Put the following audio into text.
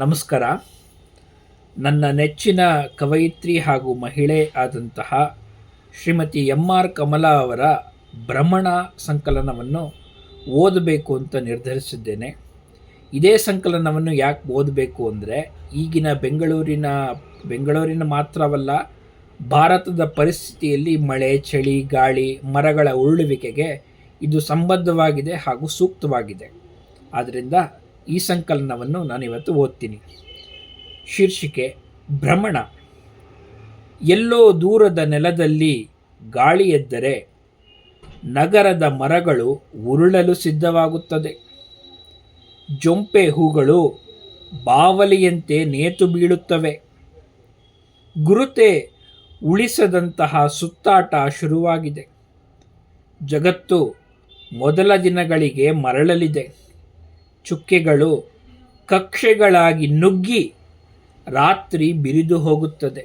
ನಮಸ್ಕಾರ. ನನ್ನ ನೆಚ್ಚಿನ ಕವಯಿತ್ರಿ ಹಾಗೂ ಮಹಿಳೆ ಆದಂತಹ ಶ್ರೀಮತಿ ಎಂ ಆರ್ ಕಮಲಾ ಅವರ ಭ್ರಮಣ ಸಂಕಲನವನ್ನು ಓದಬೇಕು ಅಂತ ನಿರ್ಧರಿಸಿದ್ದೇನೆ. ಇದೇ ಸಂಕಲನವನ್ನು ಯಾಕೆ ಓದಬೇಕು ಅಂದರೆ, ಈಗಿನ ಬೆಂಗಳೂರಿನ ಬೆಂಗಳೂರಿನ ಮಾತ್ರವಲ್ಲ, ಭಾರತದ ಪರಿಸ್ಥಿತಿಯಲ್ಲಿ ಮಳೆ, ಚಳಿ, ಗಾಳಿ, ಮರಗಳ ಉರುಳುವಿಕೆಗೆ ಇದು ಸಂಬದ್ಧವಾಗಿದೆ ಹಾಗೂ ಸೂಕ್ತವಾಗಿದೆ. ಆದ್ದರಿಂದ ಈ ಸಂಕಲನವನ್ನು ನಾನಿವತ್ತು ಓದ್ತೀನಿ. ಶೀರ್ಷಿಕೆ, ಭ್ರಮಣ. ಎಲ್ಲೋ ದೂರದ ನೆಲದಲ್ಲಿ ಗಾಳಿ ಎದ್ದರೆ ನಗರದ ಮರಗಳು ಉರುಳಲು ಸಿದ್ಧವಾಗುತ್ತದೆ. ಜೊಂಪೆ ಹೂಗಳು ಬಾವಲಿಯಂತೆ ನೇತು ಬೀಳುತ್ತವೆ. ಗುರುತೆ ಉಳಿಸದಂತಹ ಸುತ್ತಾಟ ಶುರುವಾಗಿದೆ. ಜಗತ್ತು ಮೊದಲ ದಿನಗಳಿಗೆ ಮರಳಲಿದೆ. ಚುಕ್ಕೆಗಳು ಕಕ್ಷೆಗಳಾಗಿ ನುಗ್ಗಿ ರಾತ್ರಿ ಬಿರಿದು ಹೋಗುತ್ತದೆ.